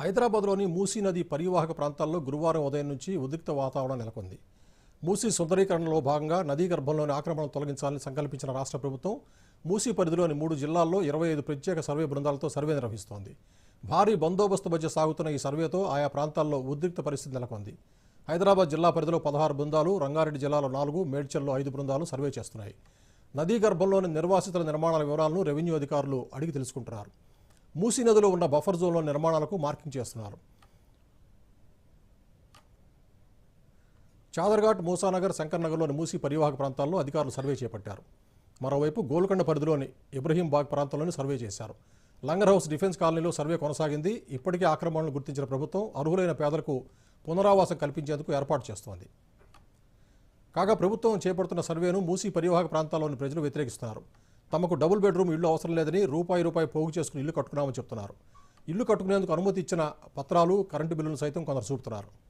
హైదరాబాద్లోని మూసీ నది పరివాహక ప్రాంతాల్లో గురువారం ఉదయం నుంచి ఉద్రిక్త వాతావరణం నెలకొంది. మూసీ సుందరీకరణలో భాగంగా నదీ గర్భంలోని ఆక్రమణలు తొలగించాలని సంకల్పించిన రాష్ట్ర ప్రభుత్వం మూసీ పరిధిలోని మూడు జిల్లాల్లో ఇరవై ఐదు ప్రత్యేక సర్వే బృందాలతో సర్వే నిర్వహిస్తోంది. భారీ బందోబస్తు మధ్య సాగుతున్న ఈ సర్వేతో ఆయా ప్రాంతాల్లో ఉద్రిక్త పరిస్థితి నెలకొంది. హైదరాబాద్ జిల్లా పరిధిలో పదహారు బృందాలు రంగారెడ్డి జిల్లాలో నాలుగు మేడ్చల్లో ఐదు బృందాలు సర్వే చేస్తున్నాయి. నదీ గర్భంలోని నిర్వాసితుల నిర్మాణాల వివరాలను రెవెన్యూ అధికారులు అడిగి తెలుసుకుంటున్నారు. మూసీ నదిలో ఉన్న బఫర్ జోన్లో నిర్మాణాలకు మార్కింగ్ చేస్తున్నారు. చాదర్ఘాట్ మూసానగర్ శంకర్నగర్లోని మూసీ పరివాహక ప్రాంతాల్లో అధికారులు సర్వే చేపట్టారు. మరోవైపు గోల్కొండ పరిధిలోని ఇబ్రహీంబాగ్ ప్రాంతంలోని సర్వే చేశారు. లంగర్ హౌస్ డిఫెన్స్ కాలనీలో సర్వే కొనసాగింది. ఇప్పటికే ఆక్రమణలు గుర్తించిన ప్రభుత్వం అర్హులైన పేదలకు పునరావాసం కల్పించేందుకు ఏర్పాటు చేస్తోంది. కాగా ప్రభుత్వం చేపడుతున్న సర్వేను మూసీ పరివాహక ప్రాంతాల్లోని ప్రజలు వ్యతిరేకిస్తున్నారు. తమకు డబుల్ బెడ్రూమ్ ఇల్లు అవసరం లేదని రూపాయి రూపాయి పోగు చేసుకుని ఇల్లు కట్టుకున్నామని చెప్తున్నారు. ఇల్లు కట్టుకునేందుకు అనుమతి ఇచ్చిన పత్రాలు కరెంటు బిల్లును సైతం కొందరు చూపుతున్నారు.